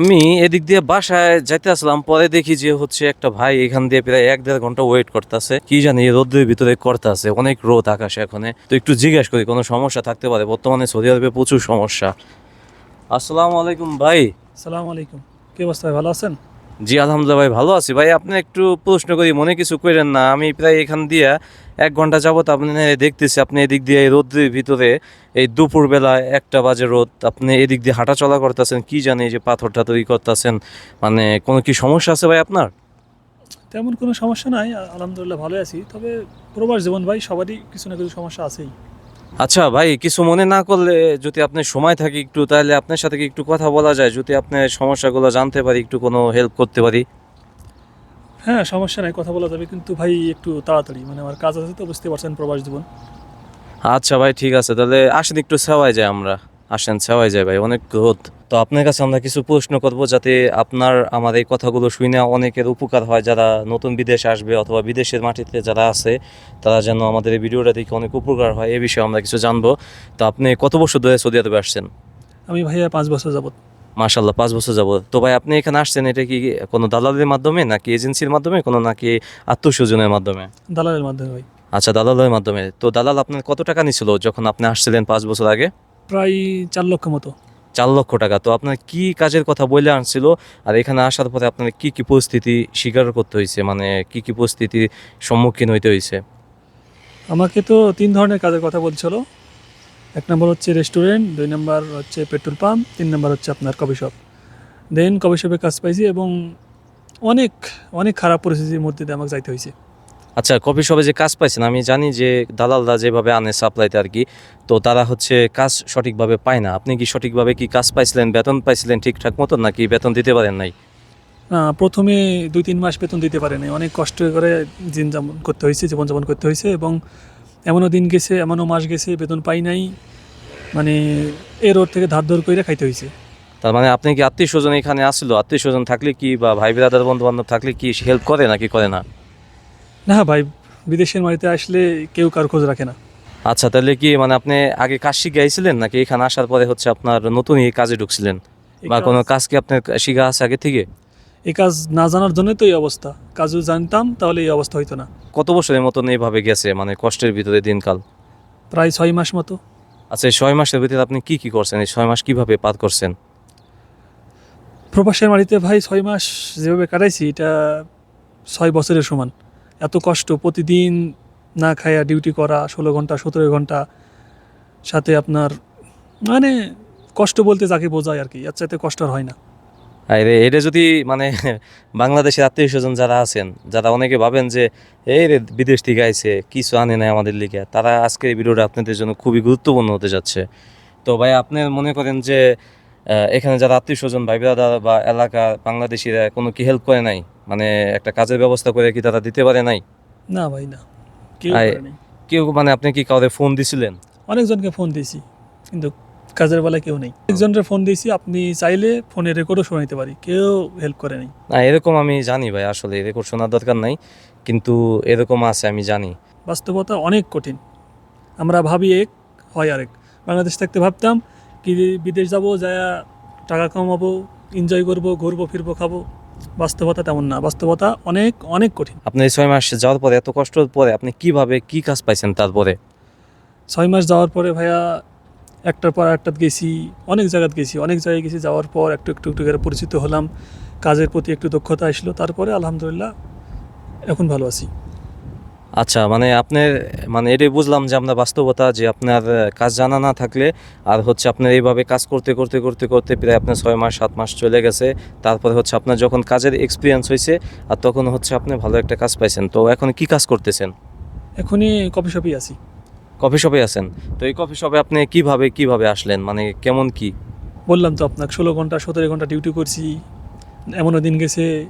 আমি এদিক দিয়ে বাসায় যাইতে আসলাম, পরে দেখি যে হচ্ছে একটা ভাই এখান দিয়ে প্রায় এক দেড় ঘণ্টা ওয়েট করতেছে। কি জানি এই রোদের ভিতরে করতেছে, অনেক রোদ আকাশে এখানে। তো একটু জিজ্ঞেস করি, কোনো সমস্যা থাকতে পারে? বর্তমানে সৌদি আরবে প্রচুর সমস্যা। আসসালামু আলাইকুম ভাই। সালাম আলাইকুম। কি অবস্থা ভালো আছেন? জি, আলহামদুলিল্লাহ ভাই, ভালো আছি। ভাই, আপনি একটু প্রশ্ন করি, মনে কিছু করেন না? আমি প্রায় এখান দিয়ে এক ঘণ্টা যাবত আপনি দেখতেছি, আপনি এদিক দিয়ে এই রোদের ভিতরে, এই দুপুরবেলা একটা বাজে রোদ, আপনি এদিক দিয়ে হাঁটা চলা করতেছেন, কি জানি যে পাথরটা তৈরি করতেছেন মানে কোনো কি সমস্যা আছে ভাই আপনার? তেমন কোনো সমস্যা নাই, আলহামদুলিল্লাহ ভালো আছি। তবে প্রবাস জীবন ভাই, সবারই কিছু না কিছু সমস্যা আছেই। আচ্ছা ভাই কিছু মনে না করলে যদি আপনি সময় থাকে একটু তাহলে আপনার সাথে কি একটু কথা বলা যায়? যদি আপনার সমস্যাগুলো জানতে পারি একটু কোনো হেল্প করতে পারি। হ্যাঁ সমস্যা নাই কথা বলা যাবে। কিন্তু ভাই একটু তাড়াতাড়ি মানে আমার কাজ আছে তো বুঝতে পারছেন প্রবাস জীবন। আচ্ছা ভাই ঠিক আছে। তাহলে আসেন একটু সেওয়াই যায় আমরা। আসেন সেওয়াই যায় ভাই অনেক রোদ তো আপনার কাছে আমরা কিছু প্রশ্ন করব যাতে আপনার আমার এই কথাগুলো শুনে অনেকের উপকার হয় যারা নতুন বিদেশ আসবে অথবা বিদেশের মাটিতে যারা আছে তারা যেন আমাদের এই ভিডিওটা দেখে অনেক উপকার হয় এ বিষয়ে আমরা কিছু জানব। তো আপনি কত বছর ধরে সৌদি আরবে আসছেন? আমি ভাইয়া পাঁচ বছর যাবত মাশাল্লাহ পাঁচ বছর যাব তো ভাই আপনি এখানে আসছেন এটা কি কোনো দালালের মাধ্যমে নাকি এজেন্সির মাধ্যমে কোনো নাকি আত্মস্বজনের মাধ্যমে? দালালের মাধ্যমে ভাই। আচ্ছা দালালের মাধ্যমে। তো দালাল আপনার কত টাকা নিছিল যখন আপনি আসছিলেন পাঁচ বছর আগে? প্রায় চার লক্ষ মতো। চার লক্ষ টাকা। তো আপনার কি কাজের কথা বলে আনছিল? আর এখানে আসার পরে আপনার কি কি পরিস্থিতি স্বীকার করতে হয়েছে? মানে কি কি পরিস্থিতির সম্মুখীন হইতে হয়েছে? আমাকে তো তিন ধরনের কাজের কথা বলছিল। এক নম্বর হচ্ছে রেস্টুরেন্ট, দুই নম্বর হচ্ছে পেট্রোল পাম্প, তিন নম্বর হচ্ছে আপনার কফি শপ। দেন কফি শপে কাজ পাইছি এবং অনেক অনেক খারাপ পরিস্থিতির মধ্যে দিয়ে আমাকে যাইতে হয়েছে। আচ্ছা কফি শপে যে কাজ পাইছেন আমি জানি যে দালালরা যেভাবে আনে সাপ্লাইতে আর কি তো তারা হচ্ছে কাজ সঠিকভাবে পায় না। আপনি কি সঠিকভাবে কি কাজ পাইছিলেন বেতন পাইছিলেন ঠিকঠাক মতো নাকি বেতন দিতে পারেন নাই? প্রথমে দুই তিন মাস বেতন দিতে পারেনি। অনেক কষ্ট করে দিন যাপন করতে হয়েছে জীবনযাপন করতে হয়েছে এবং এমনও দিন গেছে এমনও মাস গেছে বেতন পাই নাই। মানে এ রোড থেকে ধার ধর করে খাইতে হয়েছে। তার মানে আপনি কি আত্মীয় স্বজন এখানে আসলো? আত্মীয় স্বজন থাকলে কি বা ভাই বিরাদার বন্ধু বান্ধব থাকলে কি হেল্প করে নাকি করে না? না ভাই বিদেশের বাড়িতে আসলে কেউ কার খোঁজ রাখে না। আচ্ছা তাহলে কি মানে আপনি আগে কাজ শিখে আইছিলেন নাকি এখানে আসার পরে হচ্ছে আপনার নতুন এই কাজে ঢুকছিলেন? বা কোনো কাজ কি আপনার শিখা আছে আগে থেকে? এই কাজ না জানার জন্যই তো এই অবস্থা। কাজও জানতাম তাহলে এই অবস্থা হইতো না। কত বছরের মতন এইভাবে গেছে মানে কষ্টের ভিতরে দিনকাল? প্রায় ছয় মাস মতো। আচ্ছা এই ছয় মাসের ভিতরে আপনি কি কি করছেন? এই ছয় মাস কীভাবে পার করছেন? প্রবাসের বাড়িতে ভাই ছয় মাস যেভাবে কাটাইছি এটা ছয় বছরের সমান। এত কষ্ট প্রতিদিন না খাইয়া ডিউটি করা, ষোলো ঘণ্টা, সতেরো ঘণ্টা, সাথে আপনার মানে কষ্ট বলতে যাকে বোঝায় আর কি, এর চাইতে কষ্ট হয় না। আর এটা যদি মানে বাংলাদেশের আত্মীয় স্বজন যারা আছেন, যারা অনেকে ভাবেন যে, এই রে, বিদেশ থেকে আইছে, কিছু আনে নাই আমাদের লিগে তারা আজকের এই ভিডিওটা আপনাদের জন্য খুবই গুরুত্বপূর্ণ হতে যাচ্ছে। তো ভাই আপনি মনে করেন যে এখানে যারা আত্মীয় স্বজন ভাই ব্রাদার বা এলাকা বাংলাদেশিরা কোনো কি হেল্প করে নাই? মানে একটা কাজের ব্যবস্থা করে কি তারা দিতে পারে নাই? না ভাই না। কেউ মানে আপনি কি কাউকে ফোন দিছিলেন? অনেকজনকে ফোন দিয়েছি কিন্তু কাজের বেলায় কেউ নেই। একজনের ফোন দিয়েছি আপনি চাইলে ফোনে রেকর্ডও শোনাইতে পারি কেউ হেল্প করে নাই। না এরকম আমি জানি ভাই আসলে রেকর্ড শোনার দরকার নাই কিন্তু এরকম আছে আমি জানি। বাস্তবতা অনেক কঠিন। আমরা ভাবি এক হয় আরেক। বাংলাদেশ থাকতে ভাবতাম কি বিদেশ যাব যা টাকা কামাবো এনজয় করব ঘুরবো ফিরবো খাব বাস্তবতা তেমন না। বাস্তবতা অনেক অনেক কঠিন। আপনি এই ছয় মাস যাওয়ার পরে এত কষ্টের পরে আপনি কীভাবে কি কাজ পাইছেন তারপরে ছয় মাস যাওয়ার পরে ভাইয়া একটার পর একটাত গেছি অনেক জায়গাত গেছি অনেক জায়গায় গেছি যাওয়ার পর একটু একটু একটু করে পরিচিত হলাম। কাজের প্রতি একটু দক্ষতা আসলো তারপরে আলহামদুলিল্লাহ এখন ভালো আছি। আচ্ছা মানে আপনার মানে এটাই বুঝলাম যে আপনার বাস্তবতা যে আপনার কাজ জানা না থাকলে আর হচ্ছে আপনার এইভাবে কাজ করতে করতে করতে করতে প্রায় আপনার ছয় মাস সাত মাস চলে গেছে। তারপরে হচ্ছে আপনার যখন কাজের এক্সপিরিয়েন্স হয়েছে আর তখন হচ্ছে আপনি ভালো একটা কাজ পাইছেন। তো এখন কি কাজ করতেছেন? এখনই কফি শপেই আছি। কফি শপে আছেন? তো এই কফি শপে আপনি কীভাবে কীভাবে আসলেন? মানে কেমন কি? বললাম তো আপনাকে ষোলো ঘণ্টা সতেরো ঘণ্টা ডিউটি করছি। এমনও দিন গেছে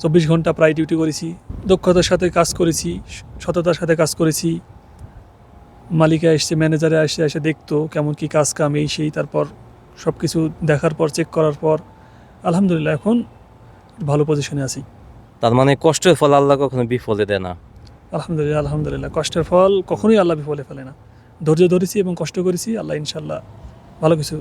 চব্বিশ ঘণ্টা প্রায় ডিউটি করেছি দক্ষতার সাথে কাজ করেছি সততার সাথে কাজ করেছি। মালিকা এসছে ম্যানেজারে এসে এসে দেখতো কেমন কি কাজ কাম এই সেই তারপর সব কিছু দেখার পর চেক করার পর আলহামদুলিল্লাহ এখন ভালো পজিশনে আছি। তার মানে কষ্টের ফল আল্লাহ কখনো বিফলে দেয় না? আলহামদুলিল্লাহ আলহামদুলিল্লাহ। কষ্টের ফল কখনোই আল্লাহ বিফলে ফেলে না। ধৈর্য ধরেছি এবং কষ্ট করেছি আল্লাহ ইনশাল্লাহ ভালো কিছু।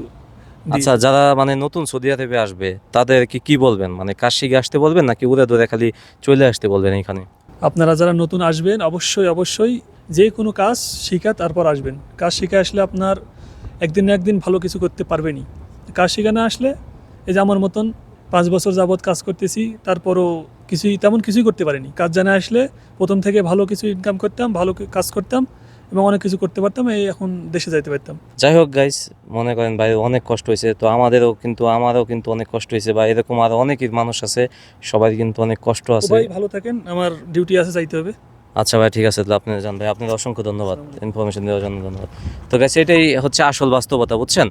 আচ্ছা যারা মানে নতুন সৌদি আরবে আসবে তাদেরকে কি বলবেন? মানে কাজ শিখে আসতে বলবেন নাকি উড়ে দূরে খালি চলে আসতে বলবেন এখানে আপনারা যারা নতুন আসবেন অবশ্যই অবশ্যই যে কোনো কাজ শিখা তারপর আসবেন। কাজ শিখে আসলে আপনার একদিন না একদিন ভালো কিছু করতে পারবেনই। কাজ শিখে না আসলে এই যে আমার মতন পাঁচ বছর যাবৎ কাজ করতেছি তারপরও কিছুই তেমন কিছুই করতে পারিনি। কাজ জানা আসলে প্রথম থেকে ভালো কিছু ইনকাম করতাম ভালো কাজ করতাম এবং অনেক কিছু করতে পারতাম এই এখন দেশে যাইতে পারতাম। যাই হোক গাইস মনে করেন ভাই অনেক কষ্ট হয়েছে। তো আমাদেরও কিন্তু আমারও কিন্তু অনেক কষ্ট হয়েছে বা এরকম আরও অনেকই মানুষ আছে সবাই কিন্তু অনেক কষ্ট আছে। ভাই ভালো থাকেন। আমার ডিউটি আছে যাইতে হবে। আচ্ছা ভাই ঠিক আছে তাহলে আপনি জান ভাই। আপনার অসংখ্য ধন্যবাদ। ইনফরমেশন দেওয়ার জন্য ধন্যবাদ। তো গাইস এটাই হচ্ছে আসল বাস্তবতা বুঝছেন?